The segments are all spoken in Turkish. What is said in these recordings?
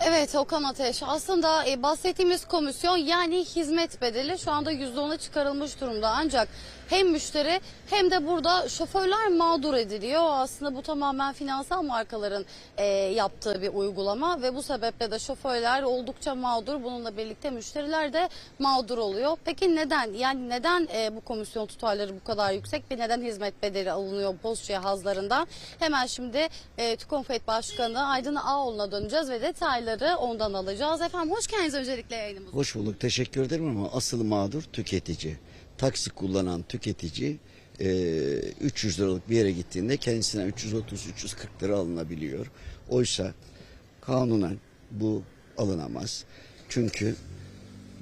Evet Okan Ateş aslında e, bahsettiğimiz komisyon yani hizmet bedeli şu anda %10'a çıkarılmış durumda ancak hem müşteri hem de burada şoförler mağdur ediliyor. Aslında bu tamamen finansal markaların e, yaptığı bir uygulama ve bu sebeple de şoförler oldukça mağdur. Bununla birlikte müşteriler de mağdur oluyor. Peki neden? Yani neden e, bu komisyon tutarları bu kadar yüksek ve neden hizmet bedeli alınıyor post cihazlarından? Hemen şimdi e, TÜKONFET Başkanı Aydın Ağoğlu'na döneceğiz ve detayları ondan alacağız. Efendim hoş geldiniz öncelikle yayınımıza. Hoş bulduk. Teşekkür ederim ama asıl mağdur tüketici. Taksi kullanan tüketici e, 300 liralık bir yere gittiğinde kendisine 330-340 lira alınabiliyor. Oysa kanunen bu alınamaz. Çünkü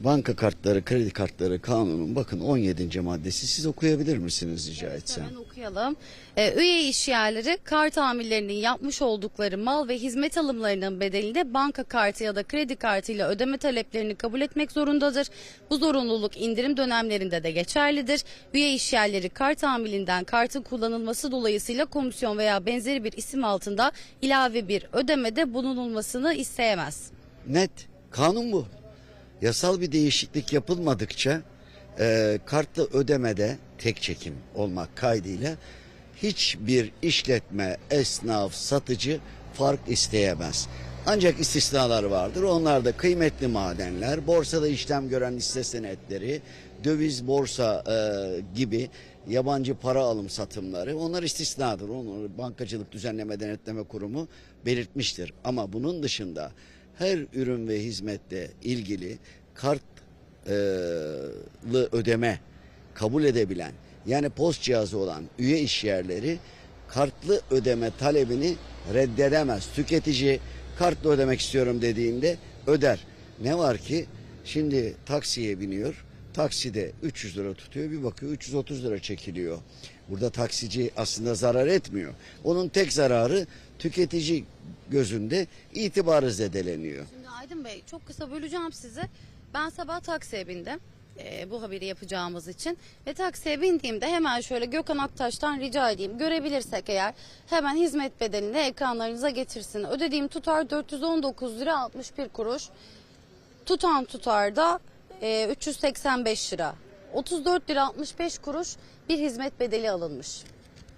banka kartları, kredi kartları kanunun bakın 17. maddesi siz okuyabilir misiniz rica etsem? Hemen okuyalım. Ee, üye iş yerleri kart amirlerinin yapmış oldukları mal ve hizmet alımlarının bedelinde banka kartı ya da kredi kartıyla ödeme taleplerini kabul etmek zorundadır. Bu zorunluluk indirim dönemlerinde de geçerlidir. Üye iş yerleri kart amilinden kartın kullanılması dolayısıyla komisyon veya benzeri bir isim altında ilave bir ödemede bulunulmasını isteyemez. Net. Kanun bu. Yasal bir değişiklik yapılmadıkça e, kartlı ödemede tek çekim olmak kaydıyla hiçbir işletme, esnaf, satıcı fark isteyemez. Ancak istisnalar vardır. Onlar da kıymetli madenler, borsada işlem gören hisse senetleri, döviz borsa e, gibi yabancı para alım satımları onlar istisnadır. Onu Bankacılık Düzenleme Denetleme Kurumu belirtmiştir. Ama bunun dışında her ürün ve hizmetle ilgili kartlı ödeme kabul edebilen yani post cihazı olan üye iş yerleri kartlı ödeme talebini reddedemez. Tüketici kartla ödemek istiyorum dediğinde öder. Ne var ki şimdi taksiye biniyor. Takside 300 lira tutuyor bir bakıyor 330 lira çekiliyor. Burada taksici aslında zarar etmiyor. Onun tek zararı tüketici gözünde itibarı zedeleniyor. Şimdi Aydın Bey çok kısa böleceğim sizi. Ben sabah taksiye bindim. Ee, bu haberi yapacağımız için ve taksiye bindiğimde hemen şöyle Gökhan Aktaş'tan rica edeyim görebilirsek eğer hemen hizmet bedelini ekranlarınıza getirsin. Ödediğim tutar 419 lira 61 kuruş. Tutan tutarda e, 385 lira. 34 lira 65 kuruş bir hizmet bedeli alınmış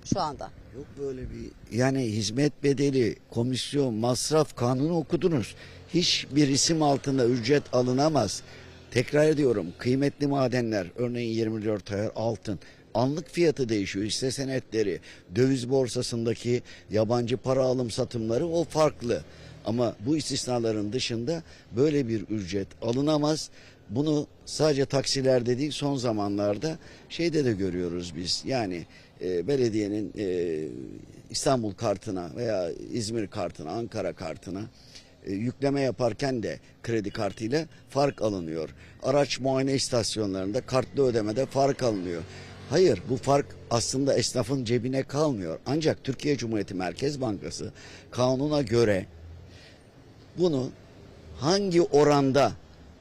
şu anda. Yok böyle bir yani hizmet bedeli, komisyon, masraf kanunu okudunuz. Hiçbir isim altında ücret alınamaz. Tekrar ediyorum kıymetli madenler örneğin 24 ayar altın anlık fiyatı değişiyor. Hisse senetleri, döviz borsasındaki yabancı para alım satımları o farklı. Ama bu istisnaların dışında böyle bir ücret alınamaz. Bunu sadece taksilerde değil son zamanlarda şeyde de görüyoruz biz. Yani e, belediyenin e, İstanbul kartına veya İzmir kartına, Ankara kartına e, yükleme yaparken de kredi kartıyla fark alınıyor. Araç muayene istasyonlarında kartlı ödemede fark alınıyor. Hayır bu fark aslında esnafın cebine kalmıyor. Ancak Türkiye Cumhuriyeti Merkez Bankası kanuna göre bunu hangi oranda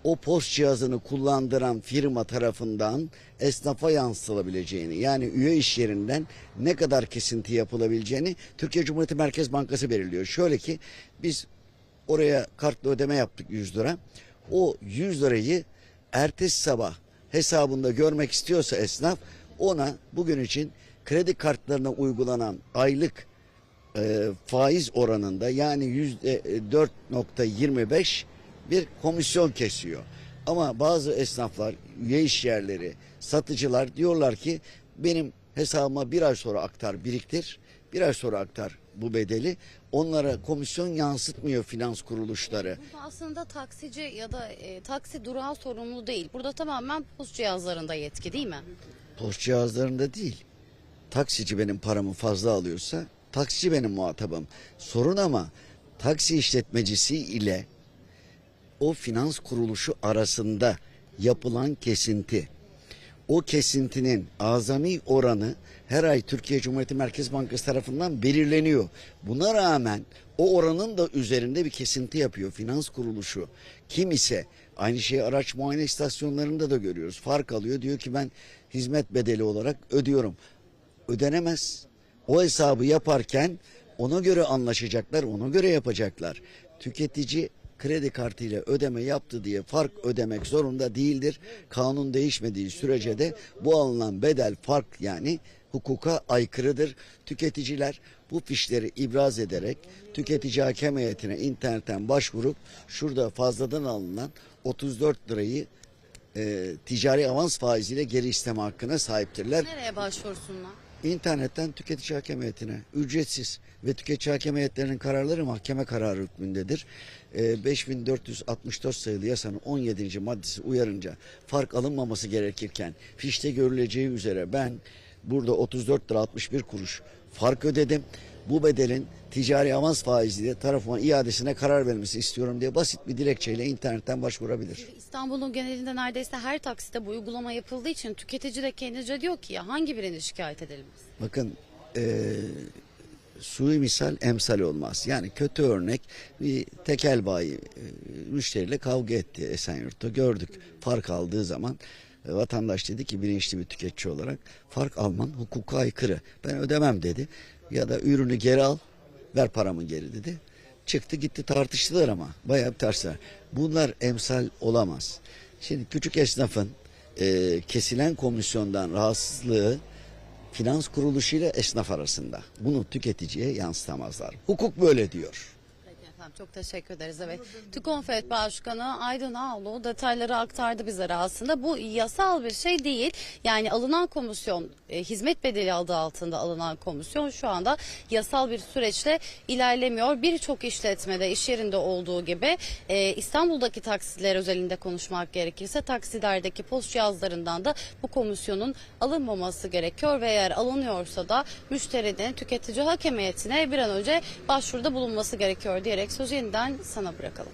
o post cihazını kullandıran firma tarafından esnafa yansıtılabileceğini yani üye iş yerinden ne kadar kesinti yapılabileceğini Türkiye Cumhuriyeti Merkez Bankası belirliyor. Şöyle ki biz oraya kartla ödeme yaptık 100 lira. O 100 lirayı ertesi sabah hesabında görmek istiyorsa esnaf ona bugün için kredi kartlarına uygulanan aylık e, faiz oranında yani yüzde 4.25 bir komisyon kesiyor. Ama bazı esnaflar, üye iş yerleri, satıcılar diyorlar ki benim hesabıma bir ay sonra aktar biriktir, bir ay sonra aktar bu bedeli. Onlara komisyon yansıtmıyor finans kuruluşları. Burada aslında taksici ya da e, taksi durağı sorumlu değil. Burada tamamen post cihazlarında yetki değil mi? Post cihazlarında değil. Taksici benim paramı fazla alıyorsa taksici benim muhatabım. Sorun ama taksi işletmecisi ile o finans kuruluşu arasında yapılan kesinti. O kesintinin azami oranı her ay Türkiye Cumhuriyeti Merkez Bankası tarafından belirleniyor. Buna rağmen o oranın da üzerinde bir kesinti yapıyor finans kuruluşu. Kim ise aynı şeyi araç muayene istasyonlarında da görüyoruz. Fark alıyor diyor ki ben hizmet bedeli olarak ödüyorum. Ödenemez. O hesabı yaparken ona göre anlaşacaklar, ona göre yapacaklar. Tüketici kredi kartıyla ödeme yaptı diye fark ödemek zorunda değildir. Kanun değişmediği sürece de bu alınan bedel fark yani hukuka aykırıdır. Tüketiciler bu fişleri ibraz ederek tüketici hakem heyetine internetten başvurup şurada fazladan alınan 34 lirayı e, ticari avans faiziyle geri isteme hakkına sahiptirler. Nereye başvursunlar? İnternetten tüketici hakem heyetine ücretsiz ve tüketici hakem heyetlerinin kararları mahkeme kararı hükmündedir. Ee, 5464 sayılı yasanın 17. maddesi uyarınca fark alınmaması gerekirken fişte görüleceği üzere ben burada 34 lira 61 kuruş fark ödedim. Bu bedelin ticari avans faiziyle tarafıma iadesine karar verilmesi istiyorum diye basit bir dilekçeyle internetten başvurabilir. İstanbul'un genelinde neredeyse her taksite bu uygulama yapıldığı için tüketici de kendince diyor ki ya hangi birini şikayet edelim? Bakın eee sui misal emsal olmaz. Yani kötü örnek bir tekel bayi e, müşteriyle kavga etti Esenyurt'ta gördük. Fark aldığı zaman e, vatandaş dedi ki bilinçli bir tüketici olarak fark alman hukuka aykırı. Ben ödemem dedi. Ya da ürünü geri al ver paramı geri dedi. Çıktı gitti tartıştılar ama bayağı bir tartıştılar. Bunlar emsal olamaz. Şimdi küçük esnafın e, kesilen komisyondan rahatsızlığı finans kuruluşuyla esnaf arasında. Bunu tüketiciye yansıtamazlar. Hukuk böyle diyor. Efendim çok teşekkür ederiz. Evet. TÜKONFET Başkanı Aydın Ağlu detayları aktardı bizlere aslında. Bu yasal bir şey değil. Yani alınan komisyon e, hizmet bedeli adı altında alınan komisyon şu anda yasal bir süreçle ilerlemiyor. Birçok işletmede iş yerinde olduğu gibi e, İstanbul'daki taksiler özelinde konuşmak gerekirse taksilerdeki post cihazlarından da bu komisyonun alınmaması gerekiyor ve eğer alınıyorsa da müşterinin tüketici hakem heyetine bir an önce başvuruda bulunması gerekiyor diyerek sözü yeniden sana bırakalım.